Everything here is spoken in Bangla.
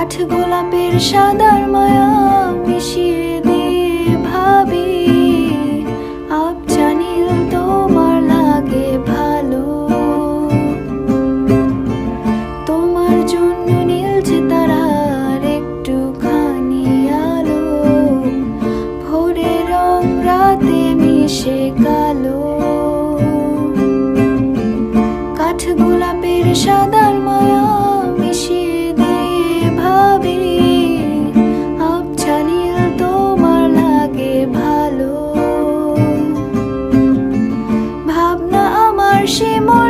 কাঠ গোলাপের সাদার মায়া মিশিয়ে দিয়ে ভাবি আপচা জানিল তোমার লাগে ভালো। তোমার জন্য নীলছে তারার একটু খানি আলো ভোরে রং রাতে মিশে কালো। কাঠ গোলাপের সাদা খুশি মন